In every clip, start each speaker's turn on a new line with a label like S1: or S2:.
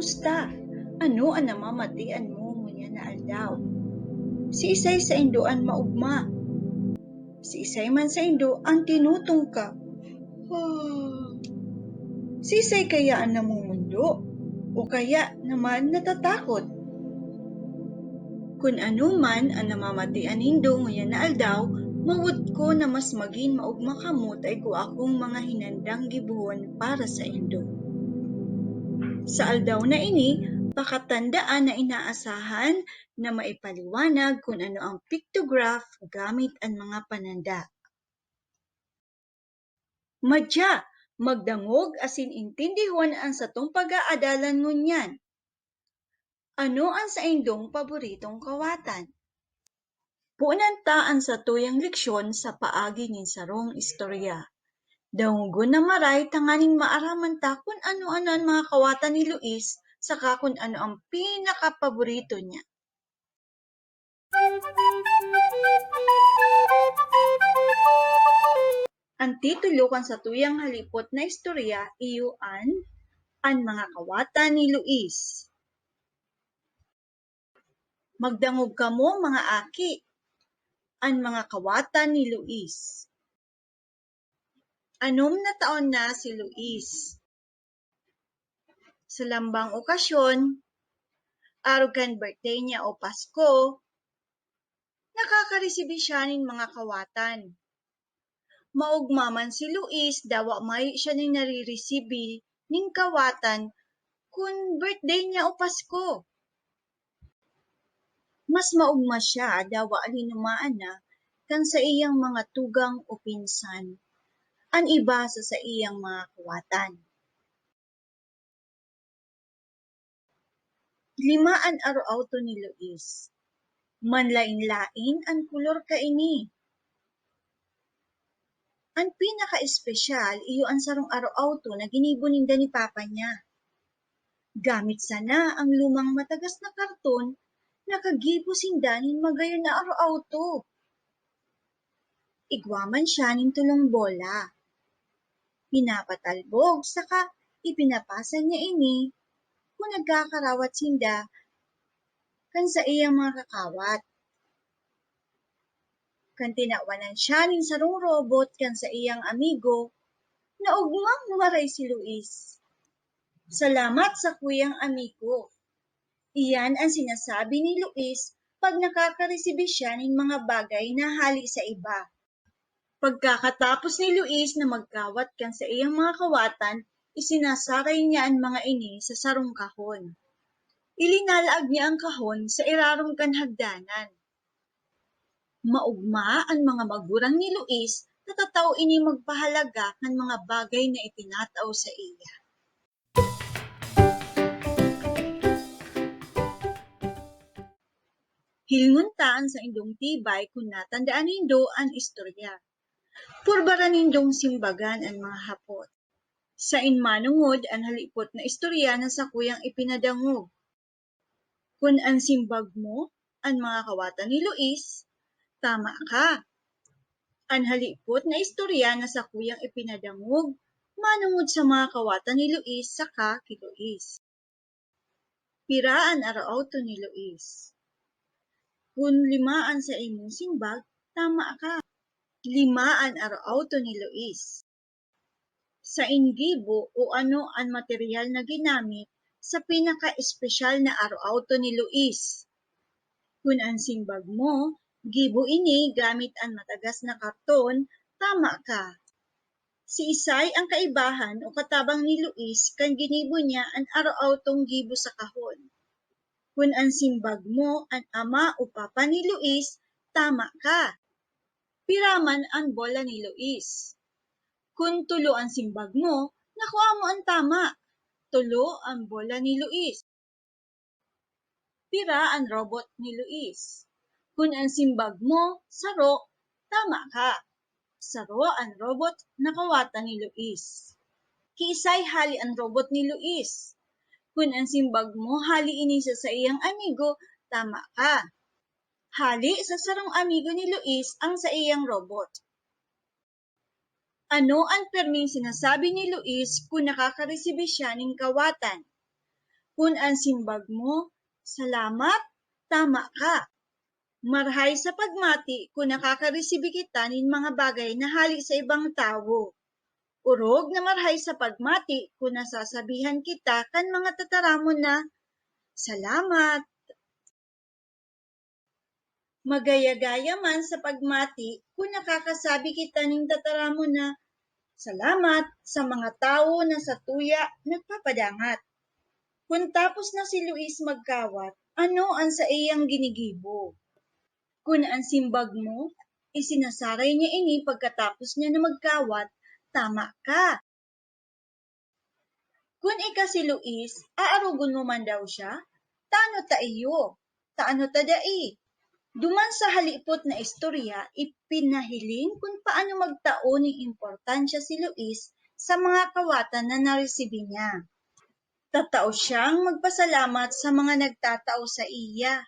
S1: Kumusta? Ano ang namamatian mo ngunya na aldaw? Si isay sa Indoan maugma. Si isay man sa Indo ang tinutong ka. Ah. Si isay kaya ang namumundo? O kaya naman natatakot? Kung ano man ang namamatian Indo ngunya na aldaw, mawud ko na mas maging maugma kamot ay ko akong mga hinandang gibuhon para sa Indo. Sa aldaw na ini, pakatandaan na inaasahan na maipaliwanag kung ano ang pictograph gamit ang mga pananda. Madya, magdangog asin intindihon ang satong pag-aadalan ngunyan. Ano ang sa indong paboritong kawatan? Punan ta ang sa tuyang leksyon sa paagi nin sarong istorya. Daungon na maray tanganing maaraman ta kung ano-ano ang mga kawatan ni Luis saka kung ano ang pinakapaborito niya. Ang titulo kan sa tuyang halipot na istorya iyo an ang mga kawatan ni Luis. Magdangog kamo mga aki, ang mga kawatan ni Luis. Anom na taon na si Luis. Sa lambang okasyon, araw kan birthday niya o Pasko, nakakareceive siya ng mga kawatan. Maugmaman si Luis, dawa may siya ning nare-receive ning kawatan kung birthday niya o Pasko. Mas maugma siya, dawa alinumaan na, kan sa iyang mga tugang o pinsan ang iba sa sa iyang mga kawatan. Limaan araw to ni Luis. Manlain-lain ang kulor kaini. Ang pinaka-espesyal iyo ang sarong araw to na ginibuninda ni Papa niya. Gamit sana ang lumang matagas na karton na kagibo sindanin magayon na araw to. Igwaman siya nin tulong bola pinapatalbog, saka ipinapasa niya ini kung nagkakarawat sinda kan sa iyang mga kakawat. Kan tinawanan siya nin sarong robot kan sa iyang amigo, na ugmang maray si Luis. Salamat sa kuyang amigo. Iyan ang sinasabi ni Luis pag nakakaresibis siya ng mga bagay na hali sa iba. Pagkakatapos ni Luis na magkawat kan sa iyang mga kawatan, isinasaray niya ang mga ini sa sarong kahon. Ilinalaag niya ang kahon sa irarong kan hagdanan. Maugma ang mga magurang ni Luis na tataw ini magpahalaga ng mga bagay na itinataw sa iya. Hilnguntaan sa indong tibay kung natandaan nindo ang istorya. Purbara nindong simbagan ang mga hapot. Sa inmanungod ang halipot na istorya na sa kuyang ipinadangog. Kung ang simbag mo, ang mga kawatan ni Luis, tama ka. Ang halipot na istorya na sa kuyang ipinadangog, manungod sa mga kawatan ni Luis saka kay Luis. Piraan araw to ni Luis. Kung limaan sa imong simbag, tama ka limaan araw to ni Luis. Sa ingibo o ano ang material na ginamit sa pinaka-espesyal na araw to ni Luis. Kung ang simbag mo, gibo ini gamit ang matagas na karton, tama ka. Si Isay ang kaibahan o katabang ni Luis kan ginibo niya ang araw tong gibo sa kahon. Kung ang simbag mo ang ama o papa ni Luis, tama ka piraman ang bola ni Luis. Kung tulo ang simbag mo, nakuha mo ang tama. Tulo ang bola ni Luis. Pira ang robot ni Luis. Kung ang simbag mo, saro, tama ka. Saro ang robot na kawatan ni Luis. Kiisay hali ang robot ni Luis. Kung ang simbag mo hali inisa sa iyang amigo, tama ka. Hali sa sarong amigo ni Luis ang sa iyang robot. Ano ang perming sinasabi ni Luis kung nakakaresibis siya ng kawatan? Kung ang simbag mo, salamat, tama ka. Marhay sa pagmati kung nakakareceive kita nin mga bagay na hali sa ibang tao. Urog na marhay sa pagmati kung nasasabihan kita kan mga tataramon na, salamat. Magaya-gaya man sa pagmati kung nakakasabi kita ning tataramon na, salamat sa mga tao na sa tuya nagpapadangat. Kung tapos na si Luis magkawat, ano ang sa iyang ginigibo? Kung ang simbag mo, isinasaray niya ini pagkatapos niya na magkawat, tama ka. Kung ika si Luis, aarugon mo man daw siya, tano ta iyo, taano ta dai. Duman sa halipot na istorya, ipinahiling kung paano magtao ng importansya si Luis sa mga kawatan na naresibi niya. Tatao siyang magpasalamat sa mga nagtatao sa iya.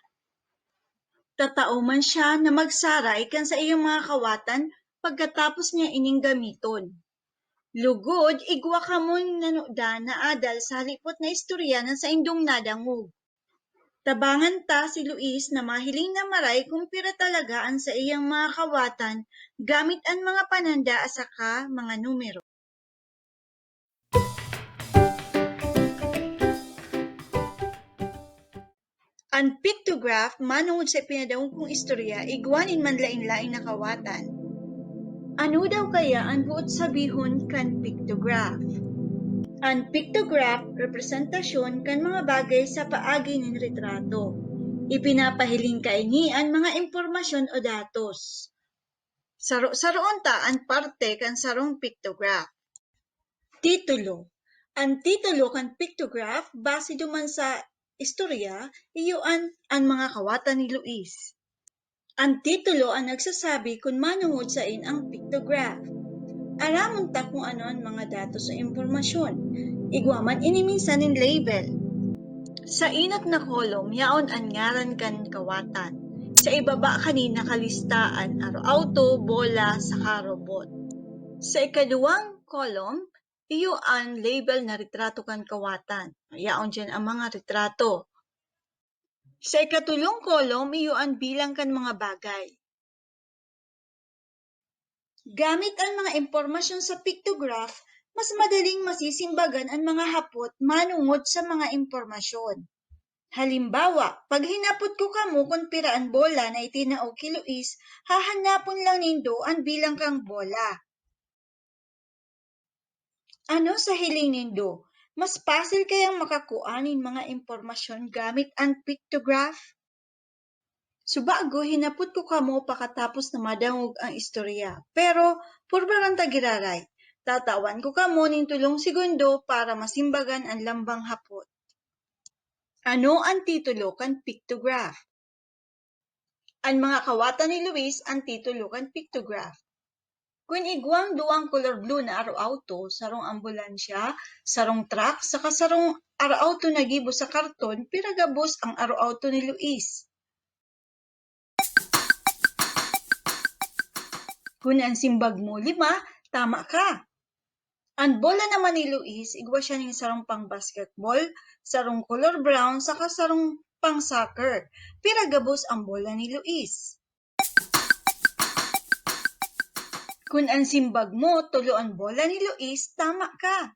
S1: Tatao man siya na magsaray kan sa iyong mga kawatan pagkatapos niya ining gamiton. Lugod, igwa ka mo na adal sa halipot na istorya na sa indong nadangog. Tabangan ta si Luis na mahiling na maray kung pira talaga ang sa iyang mga kawatan gamit ang mga pananda asaka mga numero. Ang pictograph manungod sa pinadawong kong istorya igwanin man lain-lain na kawatan. Ano daw kaya ang buot sabihon kan pictograph? Ang pictograph representasyon kan mga bagay sa paagi ng retrato. Ipinapahiling kaini ang mga impormasyon o datos. Saro saroon ta ang parte kan sarong pictograph. Titulo. Ang titulo kan pictograph base duman sa istorya iyuan ang mga kawatan ni Luis. Ang titulo ang nagsasabi kung manungod sa in ang pictograph. Aramon ta kung ano ang mga datos o impormasyon. Igwaman ini minsan in label. Sa inat na kolom, yaon ang ngaran kan kawatan. Sa ibaba kanina kalistaan, aro auto, bola, saka robot. Sa ikaduwang kolom, iyo ang label na retrato kan kawatan. Yaon dyan ang mga retrato. Sa ikatulong kolom, iyo ang bilang kan mga bagay. Gamit ang mga impormasyon sa pictograph, mas madaling masisimbagan ang mga hapot manungod sa mga impormasyon. Halimbawa, pag hinapot ko kamo kung piraan bola na itinao kay Luis, hahanapon lang nindo ang bilang kang bola. Ano sa hiling nindo? Mas pasil kayang makakuanin mga impormasyon gamit ang pictograph? Subago, hinapot ko kamo pakatapos na madangog ang istorya. Pero, purbarang tagiraray, tatawan ko kamo ning tulong segundo para masimbagan ang lambang hapot. Ano ang titulo kan pictograph? Ang mga kawatan ni Luis ang titulo kan pictograph. Kung igwang duang color blue na aro-auto, sarong ambulansya, sarong truck, saka sarong aro-auto na gibo sa karton, piragabos ang aro-auto ni Luis. Kung ang simbag mo lima, tama ka. Ang bola naman ni Luis, igwa siya ng sarong pang basketball, sarong color brown, saka sarong pang soccer. Piragabos ang bola ni Luis. Kung ang simbag mo, tulo ang bola ni Luis, tama ka.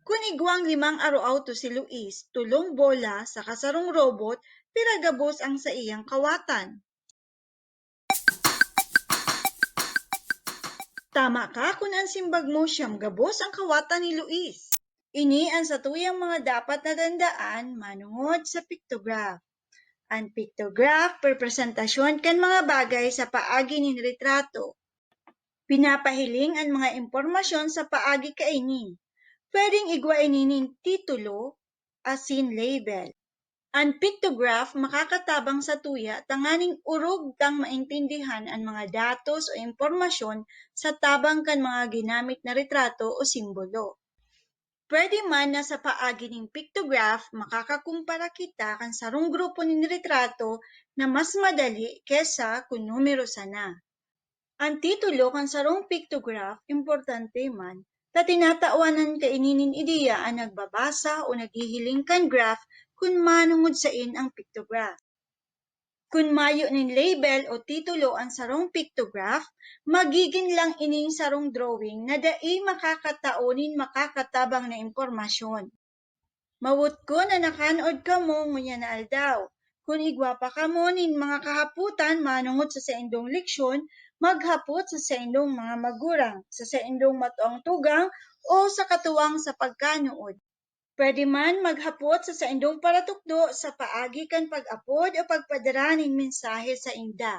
S1: Kung igwang limang aro-auto si Luis, tulong bola, saka sarong robot, piragabos ang sa iyang kawatan. Tama ka kung ang simbag mo siyam gabos ang kawatan ni Luis. Ini ang satuyang mga dapat na tandaan manungod sa pictograph. Ang pictograph, representasyon kan mga bagay sa paagi ni retrato. Pinapahiling ang mga impormasyon sa paagi kaini. Pwedeng igwa inin titulo, asin label. Ang pictograph makakatabang sa tuya tanganing urog kang maintindihan ang mga datos o impormasyon sa tabang kan mga ginamit na retrato o simbolo. Pwede man na sa paagi ng pictograph makakakumpara kita kan sarong grupo ni retrato na mas madali kesa kung numero sana. Ang titulo kan sarong pictograph importante man Ta tinataawanan ka ininin ideya ang nagbabasa o naghihiling kan graph kun manungod sa in ang pictograph. Kun mayo nin label o titulo ang sarong pictograph, magiging lang ining sarong drawing na dai makakataonin makakatabang na impormasyon. Mawut ko na nakanood ka mo ngunya na aldaw. Kung igwapa ka mo nin mga kahaputan manungod sa saindong leksyon, maghapot sa saindong mga magurang, sa saindong matuang tugang o sa katuwang sa pagkanood. Pwede man maghapot sa saindong paratukdo sa paagi kan pag-apod o pagpadara ning mensahe sa inda.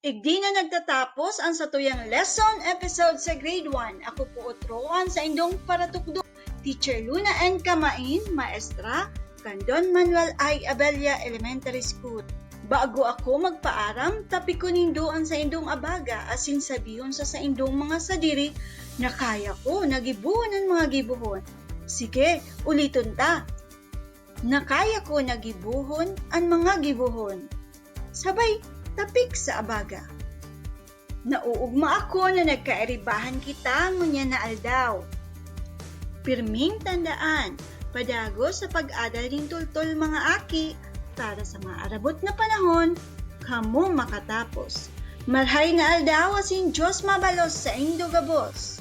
S1: Igdi na nagtatapos ang satuyang lesson episode sa grade 1. Ako po utroan sa indong paratukdo. Teacher Luna N. Kamain, Maestra, Candon Manuel I. Abella Elementary School. Bago ako magpaaram, tapi ko nindoan sa indong abaga asin sabihon sa sa indong mga sadiri na kaya ko nagibuhon ang mga gibuhon. Sige, uliton ta. Na kaya ko nagibuhon ang mga gibuhon. Sabay, tapik sa abaga. Nauugma ako na nagkaeribahan kita ngunya na aldaw. Pirming tandaan, padago sa pag-adal ng tultol mga aki para sa mga arabot na panahon, kamo makatapos. Marhay na aldaw asin Diyos mabalos sa indo gabos.